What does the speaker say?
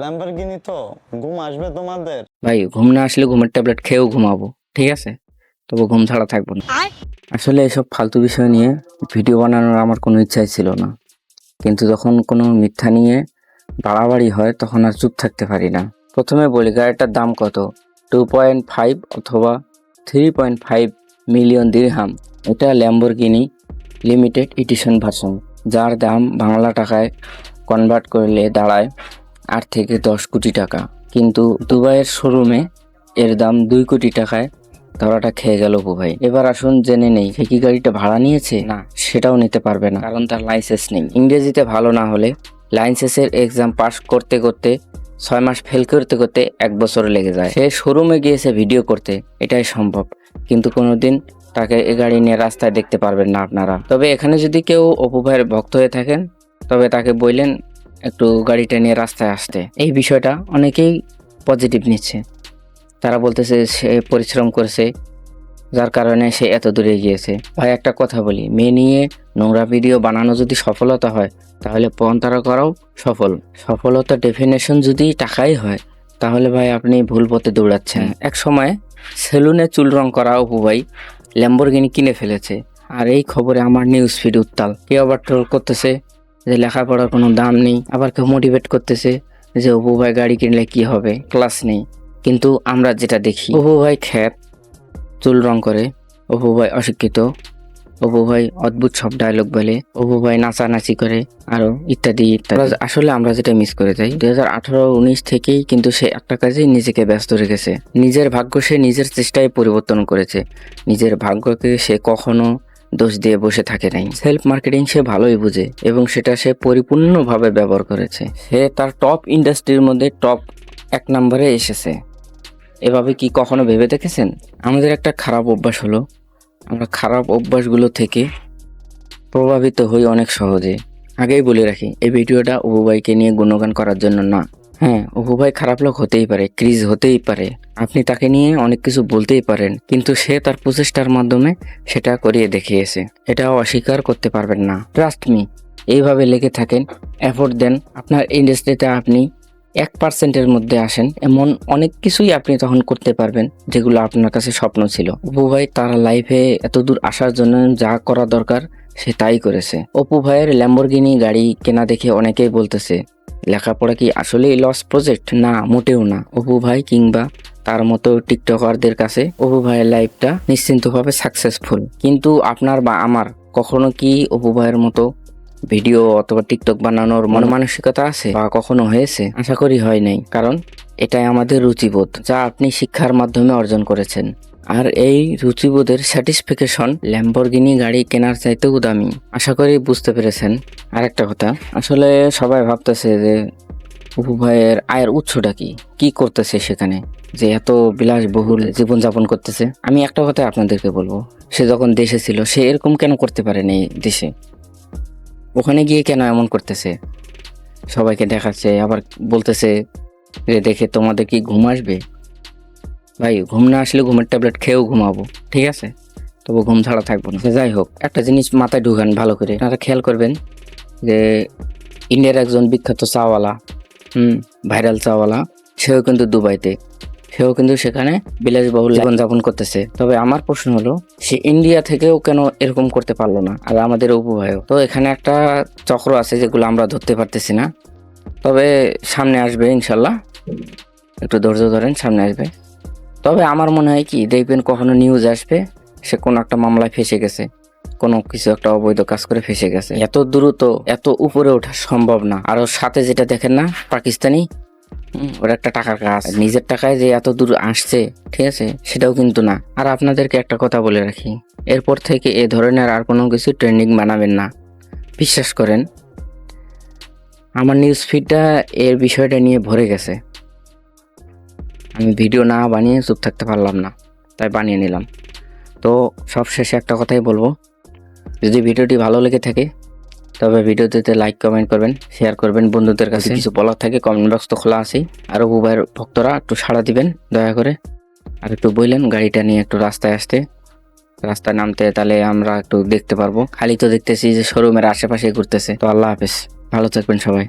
Lamborghini তো ঘুম আসবে তোমাদের? ভাই ঘুম না আসলে ঘুমের ট্যাবলেট খেয়েও ঘুমাবো ঠিক আছে? তবু ঘুম ছাড়া থাকব না। আসলে এসব ফালতু বিষয় নিয়ে ভিডিও বানানোর আমার কোনো ইচ্ছাই ছিল না। কিন্তু যখন কোনো মিথ্যা নিয়ে বাড়াবাড়ি হয় তখন আর চুপ থাকতে পারি না। প্রথমে বলি গাড়িটার দাম কত? টু পয়েন্ট ফাইভ অথবা three point five million dirham এটা ল্যাম্বরগিনি লিমিটেড এডিশন ভার্সন যার দাম বাংলা টাকায় কনভার্ট করলে দাঁড়ায় আট থেকে দশ কোটি টাকা। কিন্তু দুবাইয়ের শোরুমে এর দাম দুই কোটি টাকায় ধরাটা খেয়ে গেল অপু ভাই। এবার আসুন জেনে নেই সে কি গাড়িটা ভাড়া নিয়েছে? না, সেটাও নিতে পারবে না। কারণ তার লাইসেন্স নেই। ইংরেজিতে ভালো না হলে লাইসেন্সের এক্সাম পাস করতে করতে, ছয় মাস ফেল করতে করতে এক বছর লেগে যায়। সে শোরুমে গিয়েছে ভিডিও করতে, এটাই সম্ভব। কিন্তু কোনোদিন তাকে এ গাড়ি নিয়ে রাস্তায় দেখতে পারবেন না আপনারা। তবে এখানে যদি কেউ অপু ভাইয়ের ভক্ত হয়ে থাকেন, তবে তাকে বললেন একটু গাড়িটা নিয়ে রাস্তায় আসতে। এই বিষয়টা অনেকেই পজিটিভ নিচ্ছে। তারা বলতেছে সে পরিশ্রম করেছে যার কারণে সে এত দূরে গিয়েছে। ভাই একটা কথা বলি মেয়ে নিয়ে নোংরা ভিডিও বানানো যদি সফলতা হয় তাহলে পণ তারা করাও সফল। সফলতা ডেফিনেশন যদি টাকাই হয় তাহলে ভাই আপনি ভুল পথে দৌড়াচ্ছেন। এক সময় সেলুনে চুল রং করা অপু ভাই ল্যাম্বরগিনি কিনে ফেলেছে। আর এই খবরে আমার নিউজ ফিড উত্তাল। কেউ আবার ট্রোল করতেছে যে লেখাপড়ার কোনো দাম নেই, আবার কেউ মোটিভেট করতেছে যে, অপু ভাই গাড়ি কিনলে কি হবে? ক্লাস নেই। কিন্তু আমরা যেটা দেখি, অপু ভাই খ্যাত, চুল রং করে, অপু ভাই অশিক্ষিত, অপু ভাই অদ্ভুত সব ডায়লগ বলে, অপু ভাই নাচানাচি করে, আরও ইত্যাদি ইত্যাদি। আসলে আমরা যেটা মিস করে যাই দু হাজার আঠারো উনিশ থেকেই কিন্তু সে একটা কাজেই নিজেকে ব্যস্ত রেখেছে। নিজের ভাগ্য সে নিজের চেষ্টায় পরিবর্তন করেছে। নিজের ভাগ্যকে সে কখনো দোষ দিয়ে বসে থাকে নাই। সেলফ মার্কেটিং সে ভালোই বুঝে এবং সেটা সে পরিপূর্ণভাবে ব্যবহার করেছে। সে তার টপ ইন্ডাস্ট্রির মধ্যে টপ এক নম্বরে এসেছে। এভাবে কি কখনো ভেবে দেখেছেন? আমাদের একটা খারাপ অভ্যাস হলো। আমরা খারাপ অভ্যাসগুলো থেকে প্রভাবিত হই অনেক সহজে। আগেই বলে রাখি, এই ভিডিওটা ভাইকে নিয়ে গুণগান করার জন্য না। হ্যাঁ অপু ভাই খারাপ লোক হতেই পারে, ক্রিজ হতেই পারে। আপনি তাকে নিয়ে অনেক কিছু বলতেই পারেন, কিন্তু সে তার প্রচেষ্টার মাধ্যমে সেটা করিয়ে দেখিয়েছে। এটা অস্বীকার করতে পারবেন না। ট্রাস্ট মি এইভাবে লেগে থাকেন এফোর্ট দেন। আপনার ইন্ডাস্ট্রিতে আপনি এক পার্সেন্টের মধ্যে আসেন, এমন অনেক কিছুই আপনি তখন করতে পারবেন, যেগুলো আপনার কাছে স্বপ্ন ছিল। অপু ভাই তার লাইফে এত দূর আসার জন্য যা করা দরকার, সে তাই করেছে। অপু ভাইয়ের ল্যাম্বরগিনি গাড়ি কেনা দেখে অনেকেই বলতেছে লেখাপড়া কি আসলেই লস প্রজেক্ট না, মোটেও না। অপু ভাই কিংবা তার মতো টিকটকারদের কাছে অপু ভাইয়ের লাইফটা নিশ্চিন্তভাবে সাকসেসফুল কিন্তু আপনার বা আমার কখনো কি অপু ভাইয়ের মতো ভিডিও অথবা টিকটক বানানোর মন মানসিকতা আছে? বা কখনো হয়েছে? আশা করি হয় নাই, কারণ এটাই আমাদের রুচিবোধ, যা আপনি শিক্ষার মাধ্যমে অর্জন করেছেন। আর এই রুচিবোধের স্যাটিসফিকেশন ল্যাম্বরগিনি গাড়ি কেনার চাইতেও দামি। আশা করি বুঝতে পেরেছেন। আর একটা কথা, আসলে সবাই ভাবতেছে যে অপু ভাইয়ের আয়ের উৎসটা কি? কি করতেছে সেখানে? যে এত বিলাসবহুল জীবনযাপন করতেছে। আমি একটা কথা আপনাদেরকে বলব, সে যখন দেশে ছিল, সে এরকম কেন করতে পারেনি দেশে? ওখানে গিয়ে কেন এমন করতেছে? সবাইকে দেখাচ্ছে, আবার বলতেছে যে দেখে তোমাদের কি ঘুম আসবে? ভাই, ঘুম না আসলে ঘুমের ট্যাবলেট খেয়েও ঘুমাবো, ঠিক আছে? তবু ঘুম ছাড়া থাকব না। যাই হোক, একটা জিনিস মাথায় ঢুকান ভালো করে। আপনারা খেয়াল করবেন যে ইন্ডিয়ার একজন বিখ্যাত চাওয়ালা, হুম, ভাইরাল চাওয়ালা, সেও কিন্তু দুবাইতে। সেও কিন্তু সেখানে বিলাসবহুল জীবনযাপন করতেছে। তবে আমার প্রশ্ন হলো, সে ইন্ডিয়া থেকেও কেন এরকম করতে পারল না? আর আমাদের উপভায়ও। তো এখানে একটা চক্র আছে যেগুলো আমরা ধরতে পারতেছি না। তবে সামনে আসবে, ইনশাল্লাহ। একটু ধৈর্য ধরেন, সামনে আসবে। তবে আমার মনে হয় কি, দেখবেন কখনো নিউজ আসবে, সে কোনো একটা মামলায় ফেসে গেছে, কোনো কিছু একটা অবৈধ কাজ করে ফেসে গেছে। এত দ্রুত, এত উপরে ওঠা সম্ভব না। আর ওর সাথে যেটা দেখেন না, পাকিস্তানি ওর একটা টাকার কাজ। নিজের টাকায় যে এত দূর আসছে, ঠিক আছে, সেটাও কিন্তু না। আর আপনাদেরকে একটা কথা বলে রাখি, এরপর থেকে এ ধরনের আর কোনো কিছু ট্রেন্ডিং বানাবেন না। বিশ্বাস করেন, আমার নিউজ ফিডটা এর বিষয়টা নিয়ে ভরে গেছে। আমি ভিডিও না বানিয়ে চুপ থাকতে পারলাম না তাই বানিয়ে নিলাম। তো সব শেষে একটা কথাই বলব যদি ভিডিওটি ভালো লেগে থাকে তবে ভিডিওটিতে লাইক কমেন্ট করবেন শেয়ার করবেন বন্ধুদের কাছে কিছু বলার থাকে কমেন্ট বক্স তো খোলা আছেই। আরও উভয়ের ভক্তরা একটু সাড়া দিবেন দয়া করে। আর একটু বললেন গাড়িটা নিয়ে একটু রাস্তায় আসতে। রাস্তায় নামতে তাহলে আমরা একটু দেখতে পারব। খালি তো দেখতেছি যে শোরুমের আশেপাশে ঘুরতেছে। তো আল্লাহ হাফেজ ভালো থাকবেন সবাই।